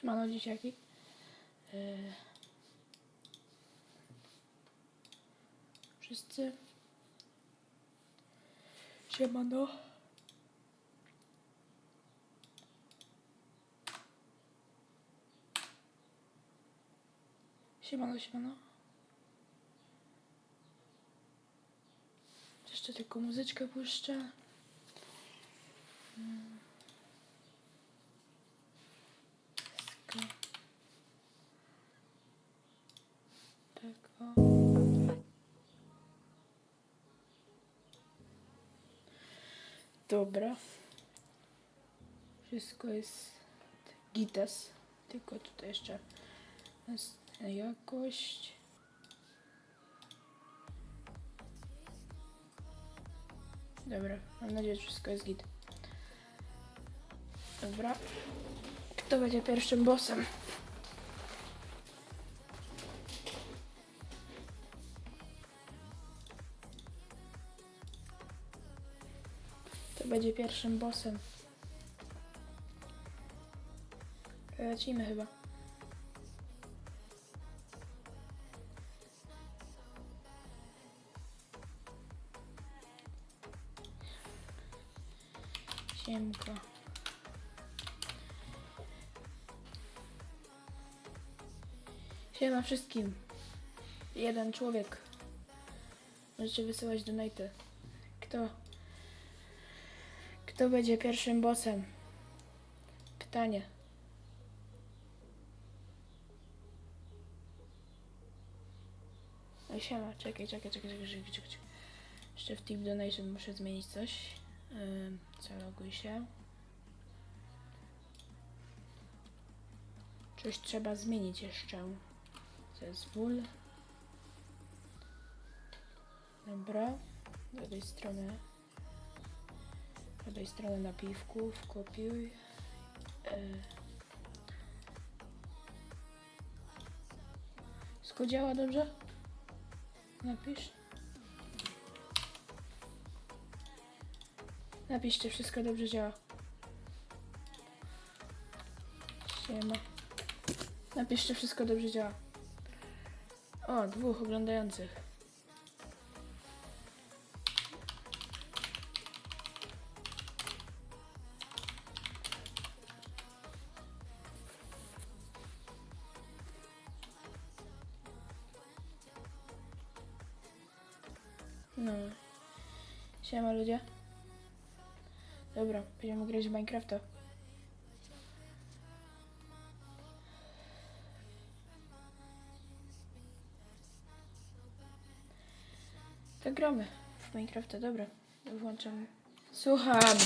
Siemano dzieciaki. Yy. Wszyscy. Siemano. Siemano, siemano. Jeszcze tylko muzyczkę puszczę. Mm. Dobra. Wszystko jest gites. Tylko tutaj jeszcze jakość. Dobra, mam nadzieję, że wszystko jest git. Dobra. Kto będzie pierwszym bossem? Będzie pierwszym bossem? Lecimy chyba. Siemka. Siema wszystkim. Jeden człowiek. Możecie wysyłać donaty. Kto? Kto będzie pierwszym bossem? Pytanie. Ej, siema, czekaj, czekaj, czekaj, czekaj, czekaj, czekaj. Jeszcze w tip donation muszę zmienić coś. Ym, zaloguj się. Coś trzeba zmienić jeszcze. Zezwól. Dobra. Do tej strony. Do tej strony napiwków. Kopiuj. Yy. Wszystko działa dobrze? Napisz. Napiszcie, wszystko dobrze działa. Siema. Napiszcie, wszystko dobrze działa. O, dwóch oglądających. No. Siema ludzie. Dobra, będziemy grać w Minecrafta. To gramy w Minecrafta, dobra. Włączam. Słucham.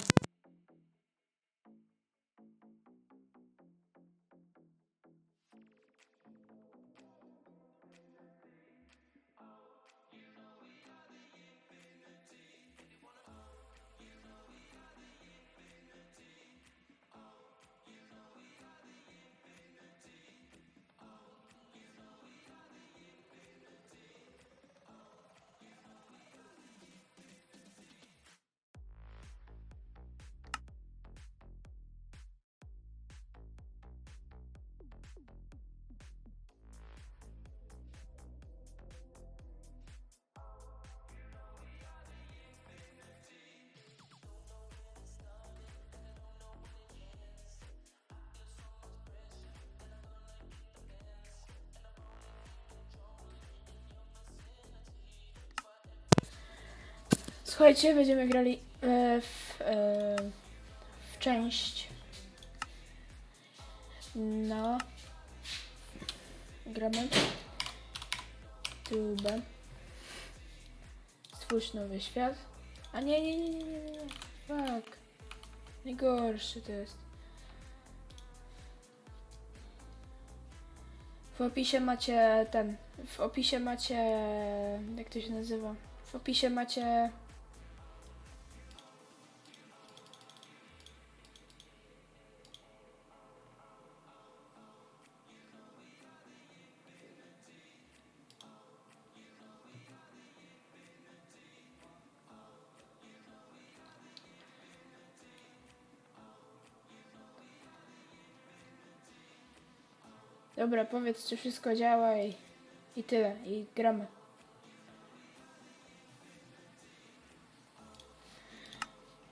Słuchajcie, będziemy grali e, w, e, w część. Na gramy. Tubę. Stwórz nowy świat. A nie, nie, nie, nie, nie, nie. fuck. Najgorszy to jest. W opisie macie ten w opisie macie jak to się nazywa? W opisie macie Dobra, powiedz, czy wszystko działa i, i tyle. I gramy.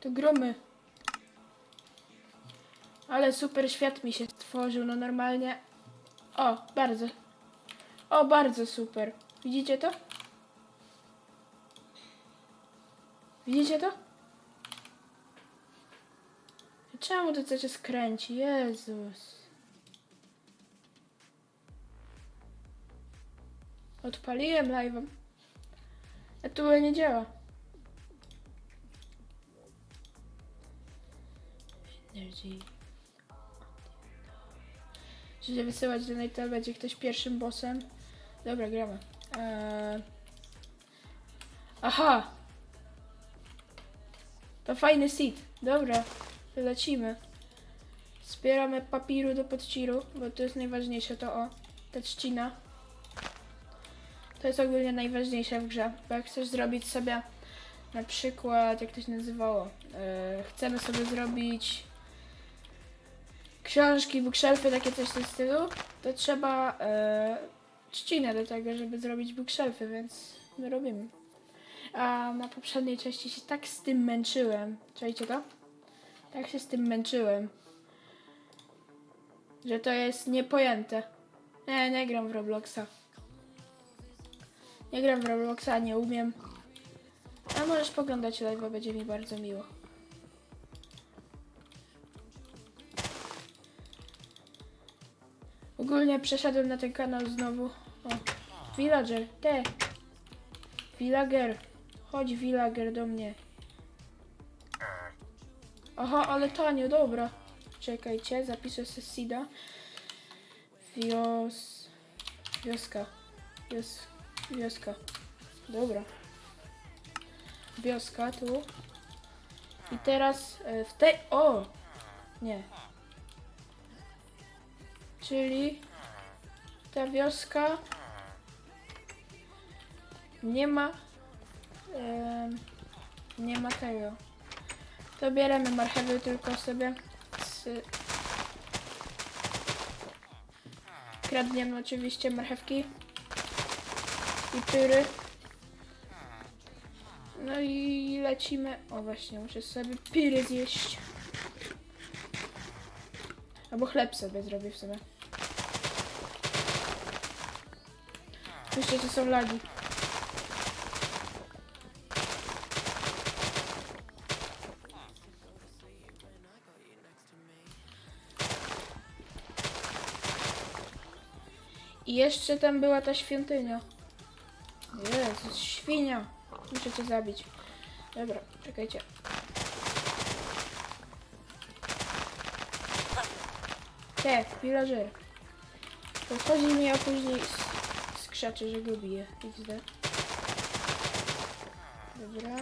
To gromy. Ale super świat mi się stworzył, no normalnie. O, bardzo. O, bardzo super. Widzicie to? Widzicie to? Czemu to cały czas kręci? Jezus. Odpaliłem live'em. A tu nie działa. Energy. Żeby wysyłać do Nate'a, będzie ktoś pierwszym bossem. Dobra, gramy. Eee... Aha! To fajny seed. Dobra, to lecimy. Zbieramy papiru do podciru, bo to jest najważniejsze, to o, ta trzcina. To jest ogólnie najważniejsze w grze, bo jak chcesz zrobić sobie na przykład, jak to się nazywało, e, chcemy sobie zrobić książki, bookshelfy, takie coś w tym stylu, to trzeba e, trzcinę do tego, żeby zrobić bookshelfy, więc my robimy. A na poprzedniej części się tak z tym męczyłem. Czajcie to? Tak się z tym męczyłem. Że to jest niepojęte. Nie, nie gram w Robloxa. Nie gram w Robloxa, nie umiem. A możesz poglądać live, będzie mi bardzo miło. Ogólnie przeszedłem na ten kanał znowu. O, Villager, te. Villager. Chodź, Villager, do mnie. Aha, ale tanio, dobra. Czekajcie, zapiszę sobie Sida. Wios... Wioska. Wios... Wioska. Dobra. Wioska tu. I teraz e, w tej... O! Nie. Czyli ta wioska nie ma em, nie ma tego. To bierzemy marchewy tylko sobie z... Kradniemy oczywiście marchewki i pyry. No i lecimy. O właśnie, muszę sobie piry zjeść. Albo chleb sobie zrobię w sumie. Myślę, że są lagi. I jeszcze tam była ta świątynia. Jezus, świnia. Muszę cię zabić. Dobra, czekajcie. Te, villager. Podchodzi mi, a później skrzaczy, że go bije. XD. Dobra.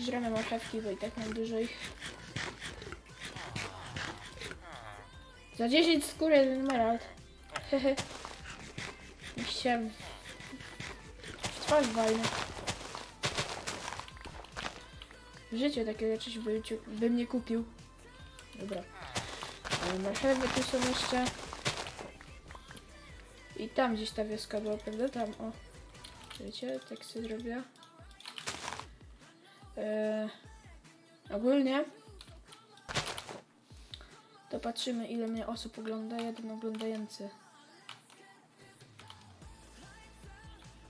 Żremy marchewki, bo i tak mam dużo ich. Za 10 skóry jeden emerald. Hehe. Się w, w twarz walnę. W życiu takiego bym, ci- bym nie kupił. Dobra. Marchewy tu są jeszcze. I tam gdzieś ta wioska była, prawda? Tam, o. Wiecie, tak sobie zrobię. Eee, ogólnie to patrzymy ile mnie osób ogląda. Jeden oglądający.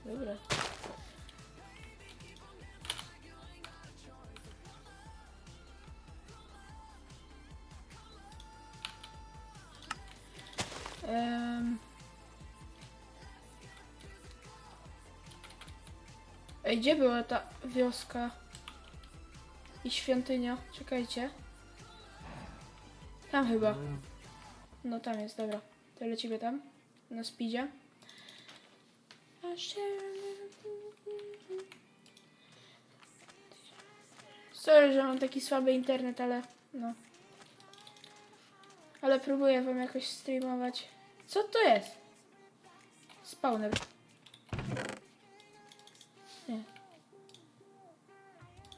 Dobra. Gdzie była ta wioska i świątynia? Czekajcie. Tam chyba. No tam jest, dobra. To lecimy tam. Na speedzie. Sorry, że mam taki słaby internet, ale no. Ale próbuję wam jakoś streamować. Co to jest? Spawner.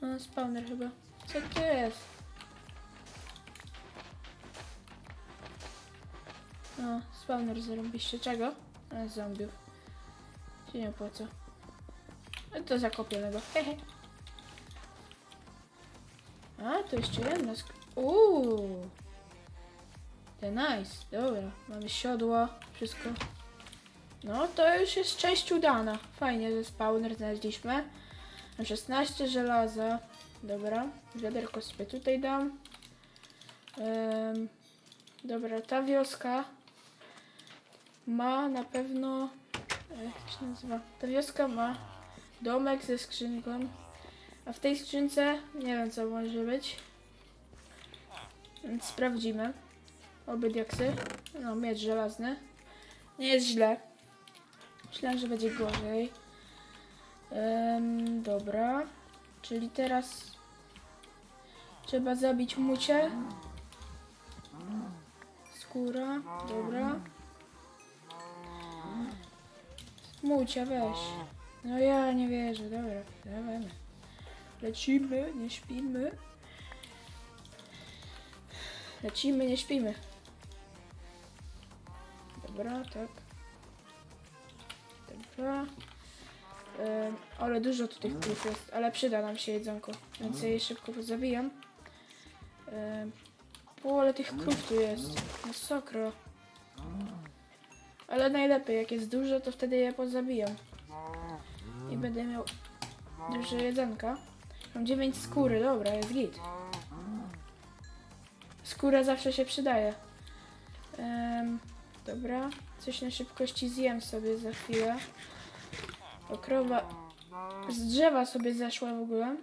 No, spawner chyba. Co to jest? No, spawner zarąbiście. Czego? A, zombiów. Się nie opłaca. No to zakopiemy go. Hehe. A, to jeszcze jedna sk... Uuu. To nice. Dobra, mamy siodło, wszystko. No, to już jest część udana. Fajnie, że spawner znaleźliśmy. Mam 16 żelaza. Dobra, wiaderko sobie tutaj dam. Em, dobra, ta wioska ma na pewno... e, Jak się nazywa? Ta wioska ma domek ze skrzynką. A w tej skrzynce nie wiem co może być. Więc sprawdzimy. Oby diaksy. No, miecz żelazny. Nie jest źle. Myślałem, że będzie gorzej. Em, dobra. Czyli teraz trzeba zabić mucie. Skóra. Dobra. Mucia, weź. No ja nie wierzę. Dobra, dawajmy. Lecimy, nie śpimy. Lecimy, nie śpimy. Dobra, tak. Dobra. Ym, ale dużo tu tych krów jest, ale przyda nam się jedzonko, więc ja je szybko pozabijam. Ym, o, ale tych krów tu jest. Masakra. Ale najlepiej, jak jest dużo, to wtedy je pozabijam. I będę miał dużo jedzonka. Mam 9 skóry, dobra, jest git. Skóra zawsze się przydaje. Dobra, coś na szybkości zjem sobie za chwilę. Krowa z drzewa sobie zeszła w ogóle.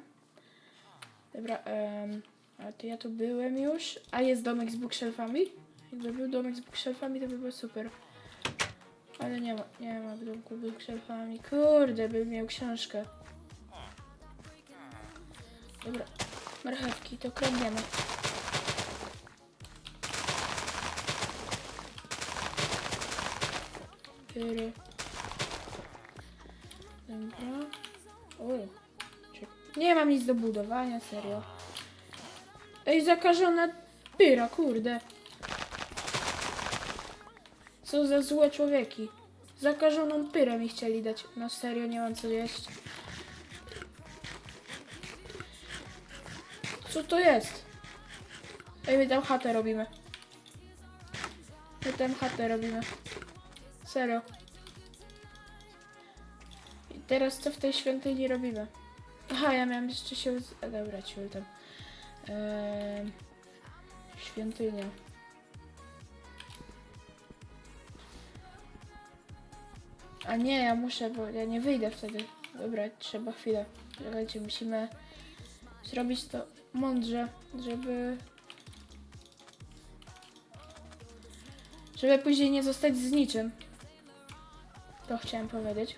Dobra, a to ja tu byłem już. A jest domek z bookshelfami? Jakby był domek z bookshelfami, to by było super. Ale nie ma, nie ma w domku z bookshelfami. Kurde, bym miał książkę. Dobra, marchewki, to kradniemy. Pyry. Dobra. Czek- Nie mam nic do budowania, serio. Ej, zakażona pyra, kurde. Co za złe człowieki. Zakażoną pyrę mi chcieli dać. No serio, nie mam co jeść. Co to jest? Ej, my tam chatę robimy. My tam chatę robimy. Serio. Teraz co w tej świątyni robimy? Aha, ja miałem jeszcze się... A, Dobra, ciul tam. Eee, świątynia. A nie, ja muszę, bo ja nie wyjdę wtedy. Dobra, trzeba chwilę. Czekajcie, musimy zrobić to mądrze, żeby... Żeby później nie zostać z niczym. To chciałem powiedzieć.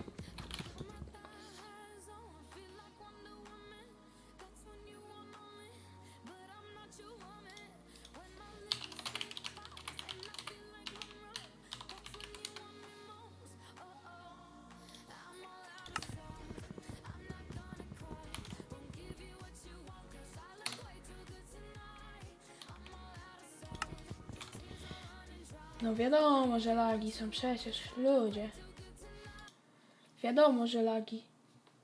No wiadomo, że lagi są przecież ludzie. Wiadomo, że lagi.